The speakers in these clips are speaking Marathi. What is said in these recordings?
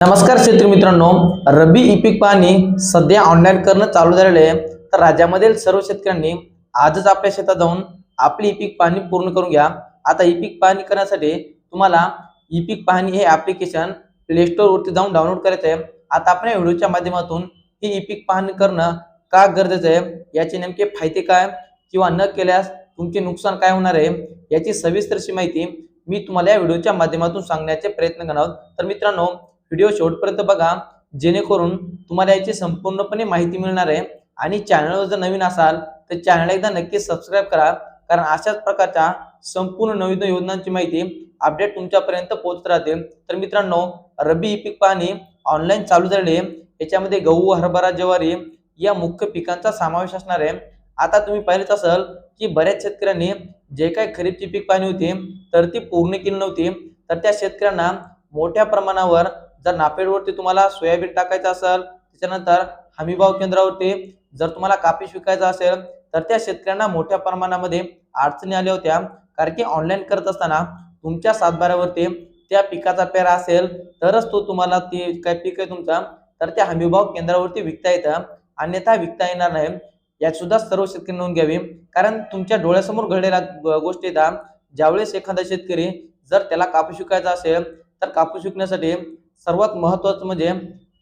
नमस्कार शेतकरी मित्रांनो रब्बी ई पीक पाहणी सध्या ऑनलाईन करणं चालू झालेलं आहे. तर राज्यामधील सर्व शेतकऱ्यांनी आजच आपल्या शेतात जाऊन आपली ई पीक पाहणी पूर्ण करून घ्या. आता ई पीक पाहणी करण्यासाठी तुम्हाला ई पीक पाहणी हे ॲप्लिकेशन प्ले स्टोर वरती जाऊन डाउनलोड करायचं आहे. आता आपण या व्हिडिओच्या माध्यमातून ही ई पीक पाहणी करणं का गरजेचं आहे याचे नेमके फायदे काय किंवा न केल्यास तुमचे नुकसान काय होणार आहे याची सविस्तरशी माहिती मी तुम्हाला या व्हिडिओच्या माध्यमातून सांगण्याचे प्रयत्न करणार आहोत. तर मित्रांनो व्हिडिओ शेवटपर्यंत बघा जेणेकरून तुम्हाला याची संपूर्णपणे माहिती मिळणार आहे. आणि चॅनलवर जर नवीन असाल तर चॅनल एकदा नक्की सबस्क्राईब करा. कारण अशाच प्रकारच्या संपूर्ण नवीन योजनांची माहिती अपडेट तुमच्यापर्यंत पोहोचत राहते. तर मित्रांनो रब्बी पीक पाहणी ऑनलाईन चालू झाले याच्यामध्ये गहू हरभरा ज्वारी या मुख्य पिकांचा समावेश असणार आहे. आता तुम्ही पाहिलंच असाल की बऱ्याच शेतकऱ्यांनी जे काही खरीपची पीक पाहणी होती तर ती पूर्ण केली नव्हती. तर त्या शेतकऱ्यांना मोठ्या प्रमाणावर जर नापेडवरती तुम्हाला सोयाबीन टाकायचं असेल त्याच्यानंतर हमीभाव केंद्रावरती जर तुम्हाला कापूस विकायचा असेल तर त्या शेतकऱ्यांना मोठ्या प्रमाणामध्ये अडचणी आल्या होत्या. कारण की ऑनलाईन करत असताना तुमच्या सातबाऱ्यावरती त्या पिकाचा पेरा असेल तरच तो तुम्हाला ते काय पीक आहे तुमचा तर त्या हमीभाव केंद्रावरती विकता येतं. अन्यथा विकता येणार नाही. यात सुद्धा सर्व शेतकरी नोंद घ्यावी. कारण तुमच्या डोळ्यासमोर घडलेल्या गोष्टी येतात ज्यावेळेस एखादा शेतकरी जर त्याला कापूस विकायचा असेल तर कापूस विकण्यासाठी सर्वात महत्वाचं म्हणजे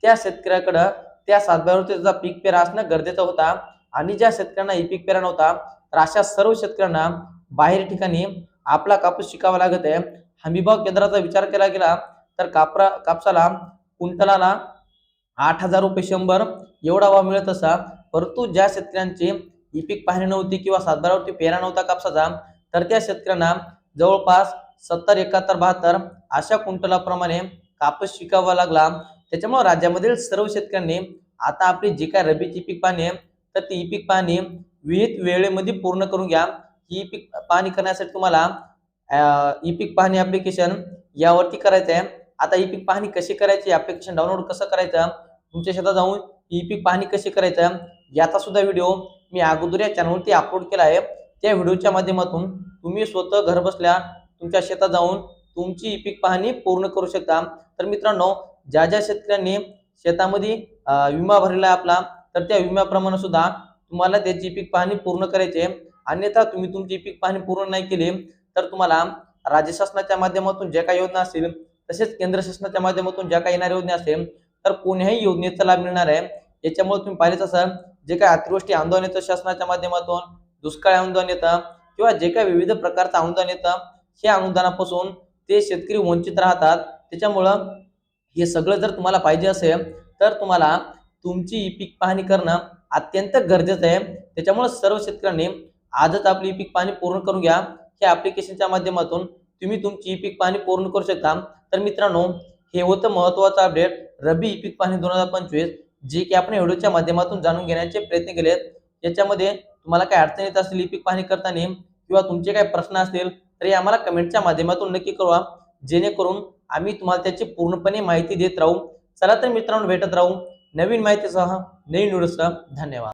त्या शेतकऱ्याकडं त्या सातबाऱ्यावरती त्याचा पीक पेरा असणं गरजेचं होता. आणि ज्या शेतकऱ्यांना ई पीक पेरा नव्हता तर अशा सर्व शेतकऱ्यांना बाहेर ठिकाणी आपला कापूस शिकावा लागत आहे. हमीभाव केंद्राचा विचार केला गेला तर कापरा कापसाला कुंटलाला आठ हजार रुपये शंभर एवढा भाव मिळत असा. परंतु ज्या शेतकऱ्यांची ई पीक पाहणी नव्हती किंवा सातबारावरती पेरा नव्हता कापसाचा तर त्या शेतकऱ्यांना जवळपास सत्तर एकाहत्तर बहात्तर अशा कुंटलाप्रमाणे कापूस शिकावा लागला. त्याच्यामुळे राज्यामधील सर्व शेतकऱ्यांनी आता आपली जी काय रबीची पीक पाहणी आहे तर ती ई पीक पाहणी विहित वेळेमध्ये पूर्ण करून घ्या. ही पीक पाहणी करण्यासाठी तुम्हाला ई पीक पाहणी ऍप्लिकेशन यावरती करायचं आहे. आता ई पीक पाहणी कशी करायची ऍप्लिकेशन डाउनलोड कसं करायचं तुमच्या शेतात जाऊन ई पीक पाहणी कशी करायचं याचा सुद्धा व्हिडिओ मी अगोदर या चॅनलवरती अपलोड केला आहे. त्या व्हिडिओच्या माध्यमातून तुम्ही स्वतः घर बसल्या तुमच्या शेतात जाऊन तुमची ई पीक पाहणी पूर्ण करू शकता. तर मित्रांनो ज्या ज्या शेतकऱ्यांनी शेतामध्ये विमा भरलेला आहे आपला तर त्या विम्याप्रमाणे सुद्धा तुम्हाला त्याची पीक पाहणी पूर्ण करायची आहे. अन्यथा तुम्ही तुमची पीक पाहणी पूर्ण नाही केली तर तुम्हाला राज्य शासनाच्या माध्यमातून ज्या काही योजना असतील तसेच केंद्र शासनाच्या माध्यमातून ज्या काही येणाऱ्या योजना असेल तर कोणत्याही योजनेचा लाभ मिळणार आहे. याच्यामुळे तुम्ही पाहिलेच असाल जे काही अतिवृष्टी आंदोलन येतं शासनाच्या माध्यमातून दुष्काळ अनुदान येतं किंवा जे काही विविध प्रकारचं अनुदान येतं हे अनुदानापासून ते शेतकरी वंचित राहतात. त्याच्यामुळं हे सगळं जर तुम्हाला पाहिजे असेल तर तुम्हाला तुमची ई पीक पाहणी करणं अत्यंत गरजेचं आहे. त्याच्यामुळे सर्व शेतकऱ्यांनी आजच आपली ई पीक पाहणी पूर्ण करून घ्या. या ॲप्लिकेशनच्या माध्यमातून तुम्ही तुमची ई पीक पाहणी पूर्ण करू शकता. तर मित्रांनो हे होतं महत्वाचं अपडेट रबी ई पीक पाहणी दोन हजार पंचवीस जे की आपण व्हिडिओच्या माध्यमातून जाणून घेण्याचे प्रयत्न केलेत. याच्यामध्ये तुम्हाला काय अडचण येत असतील ई पीक पाहणी करताना किंवा तुमचे काही प्रश्न असतील तर हे आम्हाला कमेंटच्या माध्यमातून नक्की कळवा. जेणेकरून आम्ही तुम्हाला त्याची पूर्णपणे माहिती देत राहू. चला तर मित्रांनो भेटत राहू. नवीन माहितीसह नवीन व्हिडिओसह धन्यवाद.